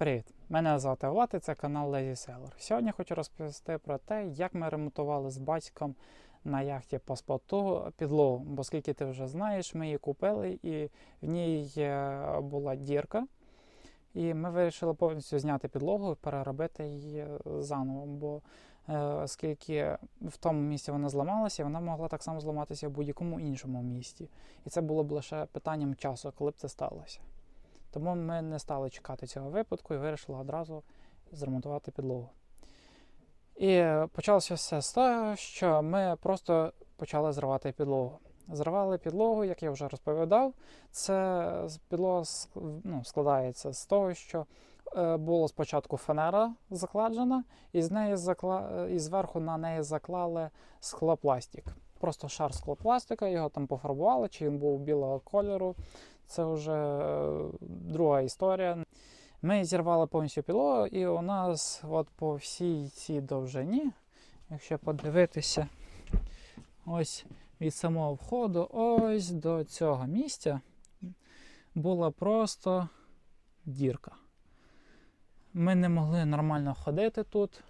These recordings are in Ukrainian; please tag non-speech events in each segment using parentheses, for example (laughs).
Привіт! Мене звати Влад і це канал Lazy Sailor. Сьогодні хочу розповісти про те, як ми ремонтували з батьком на яхті по споту підлогу. Бо скільки ти вже знаєш, ми її купили і в ній е, була дірка. І ми вирішили повністю зняти підлогу і переробити її заново. Бо е, оскільки в тому місці вона зламалася, вона могла так само зламатися в будь-якому іншому місці. І це було б лише питанням часу, коли б це сталося. Тому ми не стали чекати цього випадку і вирішили одразу зремонтувати підлогу. І почалося все з того, що ми просто почали зривати підлогу. Зривали підлогу, як я вже розповідав, це підлога ну, складається з того, що е, було спочатку фанера закладена, і з неї закла... і зверху на неї заклали склопластик. Просто шар склопластика, його там пофарбували, чи він був білого кольору. Це вже е, друга історія. Ми зірвали повністю підлогу, і у нас от по всій цій довжині, якщо подивитися, ось від самого входу, ось до цього місця була просто дірка. Ми не могли нормально ходити тут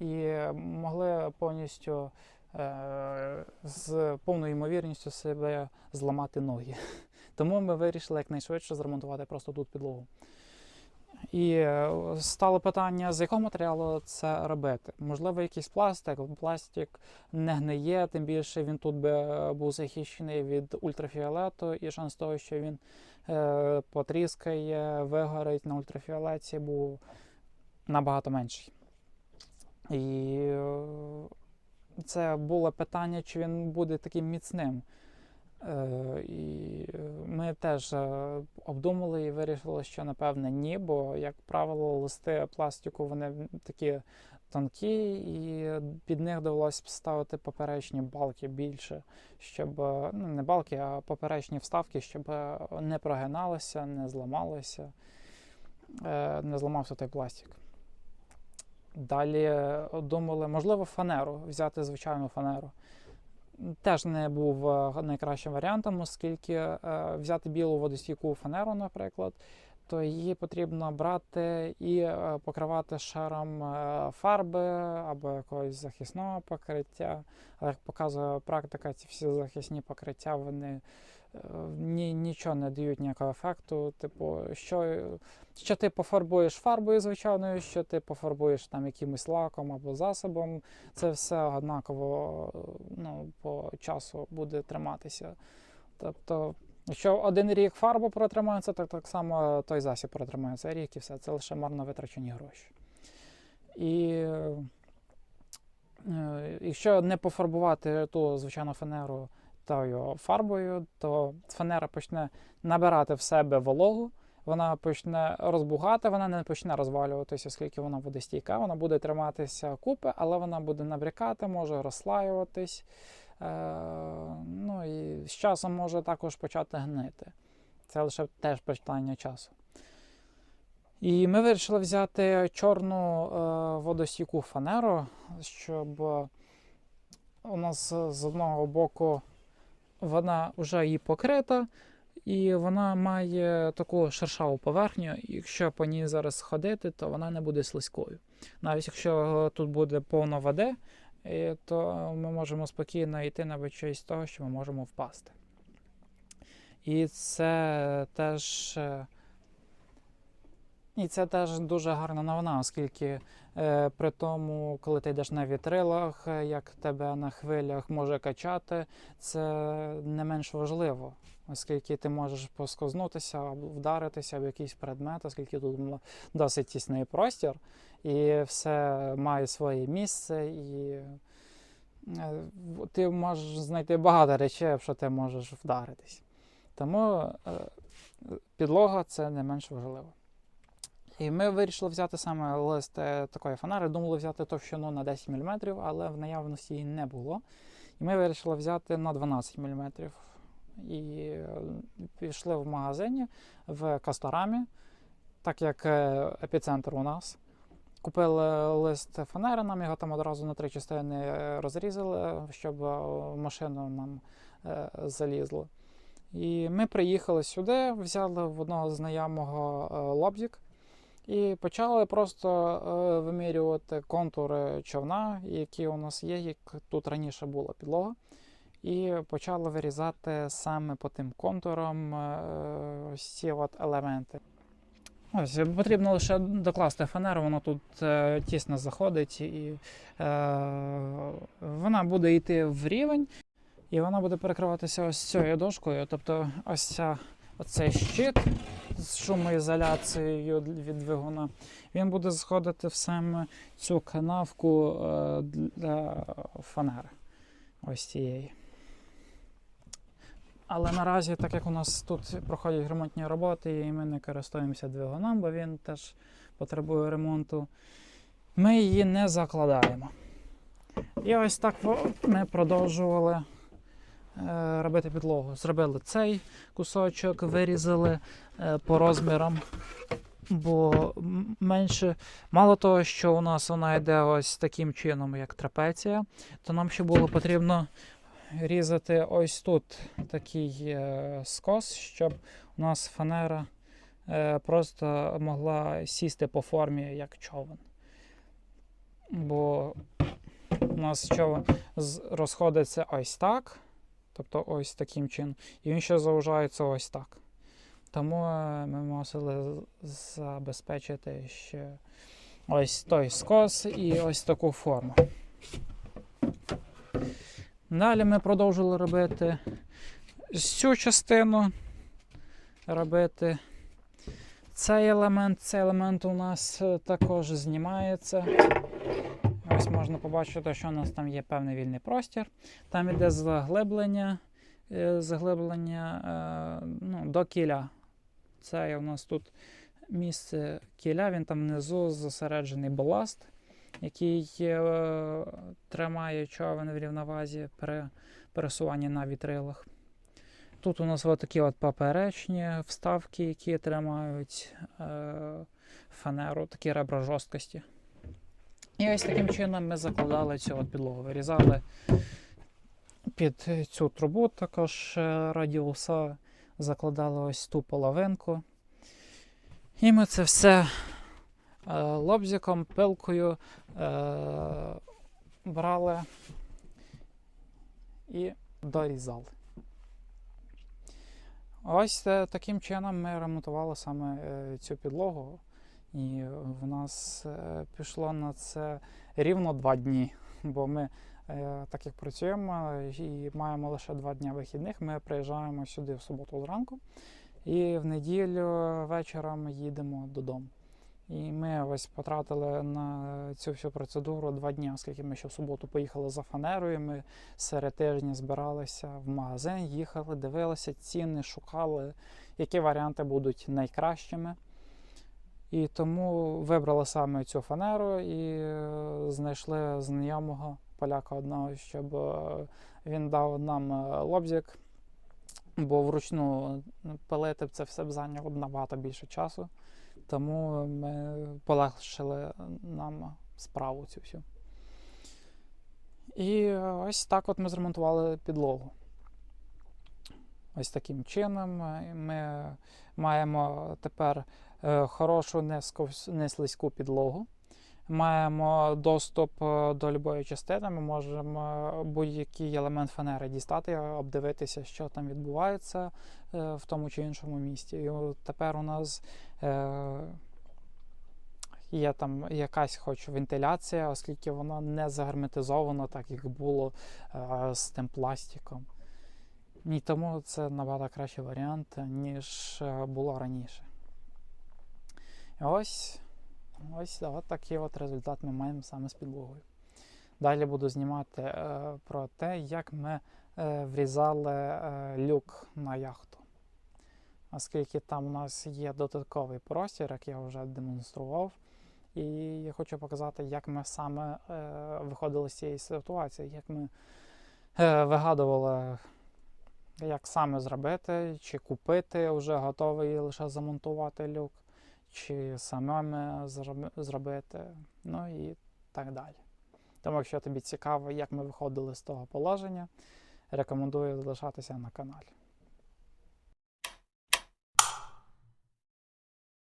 і могли повністю з повною ймовірністю себе зламати ноги. (laughs) Тому ми вирішили якнайшвидше зремонтувати просто тут підлогу. І е, стало питання, з якого матеріалу це робити. Можливо, якийсь пластик. Пластик не гниє, тим більше він тут би е, був захищений від ультрафіолету, і шанс того, що він е, потріскає, вигорить на ультрафіолеті, був набагато менший. І е, це було питання, чи він буде таким міцним. Е, І е, ми теж е, обдумали і вирішили, що напевне ні, бо, як правило, листи пластику вони такі тонкі, і під них довелося ставити поперечні балки більше, щоб ну, не балки, а поперечні вставки, щоб не прогиналися, не зламалися, е, не зламався той пластик. Далі думали, можливо, фанеру, взяти звичайну фанеру. Теж не був е, найкращим варіантом, оскільки е, взяти білу водостійку фанеру, наприклад, то її потрібно брати і е, покривати шаром е, фарби або якогось захисного покриття. Як показує практика, ці всі захисні покриття вони ні, нічого не дають ніякого ефекту. Типу, що, що ти пофарбуєш фарбою звичайною, що ти пофарбуєш там якимось лаком або засобом, це все однаково ну, по часу буде триматися. Тобто, якщо один рік фарба протримається, так так само той засіб протримається рік і все. Це лише марно витрачені гроші. І е, якщо не пофарбувати ту звичайну фанеру тою фарбою, то фанера почне набирати в себе вологу, вона почне розбугати, вона не почне розвалюватися, оскільки вона буде стійка, вона буде триматися купи, але вона буде набрякати, може розслаюватись. Е, ну і з часом може також почати гнити. Це лише теж питання часу. І ми вирішили взяти чорну е, водостійку фанеру, щоб у нас з одного боку вона вже і покрита, і вона має таку шершаву поверхню. І якщо по ній зараз ходити, то вона не буде слизькою. Навіть якщо тут буде повно води, то ми можемо спокійно йти на честь того, що ми можемо впасти. І це теж. Е, І це теж дуже гарна новина, оскільки е, при тому, коли ти йдеш на вітрилах, е, як тебе на хвилях може качати, це не менш важливо, оскільки ти можеш поскознутися або вдаритися в якийсь предмет, оскільки тут досить тісний простір, і все має своє місце, і е, ти можеш знайти багато речей, якщо ти можеш вдаритись. Тому е, підлога це не менш важливо. І ми вирішили взяти саме лист е, такої фанери. Думали взяти товщину на 10 мм, але в наявності її не було. І ми вирішили взяти на 12 мм. І е, пішли в магазині в Касторамі, так як е, епіцентр у нас. Купили лист фанери, нам його там одразу на три частини розрізали, щоб в машину нам залізло. І ми приїхали сюди, взяли в одного знайомого лобзик і почали просто е, вимірювати контури човна, які у нас є, як тут раніше була підлога. І почали вирізати саме по тим контурам е, ось от елементи. Ось потрібно лише докласти фанеру, воно тут е, тісно заходить, і е, вона буде йти в рівень, і вона буде перекриватися ось цією дошкою. Тобто ось ця, оцей щит з шумоізоляцією від двигуна, він буде сходити в саме цю канавку е, для фанери. Ось цієї. Але наразі, так як у нас тут проходять ремонтні роботи, і ми не користуємося двигуном, бо він теж потребує ремонту, ми її не закладаємо. І ось так ми продовжували робити підлогу. Зробили цей кусочок, вирізали е, по розмірам, бо менше, мало того, що у нас вона йде ось таким чином, як трапеція, то нам ще було потрібно різати ось тут такий е, скос, щоб у нас фанера е, просто могла сісти по формі як човен. Бо у нас човен розходиться ось так, тобто ось таким чином, і він ще заужається ось так. Тому е, ми мусили забезпечити ще ось той скос і ось таку форму. Далі ми продовжили робити цю частину, робити цей елемент. Цей елемент у нас е, також знімається. Ось можна побачити, що у нас там є певний вільний простір. Там іде заглиблення, е, заглиблення е, ну, до кіля. Це у нас тут місце кіля, він там внизу зосереджений баласт який е, тримає човен в рівновазі при пересуванні на вітрилах. Тут у нас такі от поперечні вставки, які тримають фанеру, такі ребра жорсткості. І ось таким чином ми закладали цю підлогу. Вирізали під цю трубу також е, радіуса, закладали ось ту половинку. І ми це все е, лобзиком, пилкою е, брали і дорізали. Ось таким чином ми ремонтували саме цю підлогу, і в нас е, пішло на це рівно два дні. Бо ми, е, так як працюємо і маємо лише два дні вихідних, ми приїжджаємо сюди в суботу зранку, і в неділю вечором їдемо додому. І ми ось потратили на цю всю процедуру два дні, оскільки ми ще в суботу поїхали за фанерою. Ми серед тижня збиралися в магазин, їхали, дивилися ціни, шукали, які варіанти будуть найкращими. І тому вибрали саме цю фанеру і е, знайшли знайомого поляка одного, щоб е, він дав нам е, лобзик, бо вручну пилити це все б зайняло б набагато більше часу. Тому ми полегшили нам справу цю всю. І ось так от ми зремонтували підлогу. Ось таким чином ми маємо тепер е, хорошу не сков- не слизьку підлогу. Маємо доступ е, до будь-якої частини, ми можемо будь-який елемент фанери дістати, обдивитися, що там відбувається е, в тому чи іншому місті. І тепер у нас е, є там якась хоч вентиляція, оскільки воно не загерметизовано, так як було е, з тим пластиком. І тому це набагато кращий варіант, ніж е, було раніше. І ось, ось от такий от результат ми маємо саме з підлогою. Далі буду знімати е, про те, як ми е, врізали е, люк на яхту. Оскільки там у нас є додатковий простір, як я вже демонстрував. І я хочу показати, як ми саме е, виходили з цієї ситуації, як ми е, вигадували, як саме зробити, чи купити вже готовий лише замонтувати люк, чи самими зробити, ну і так далі. Тому, якщо тобі цікаво, як ми виходили з того положення, рекомендую залишатися на каналі.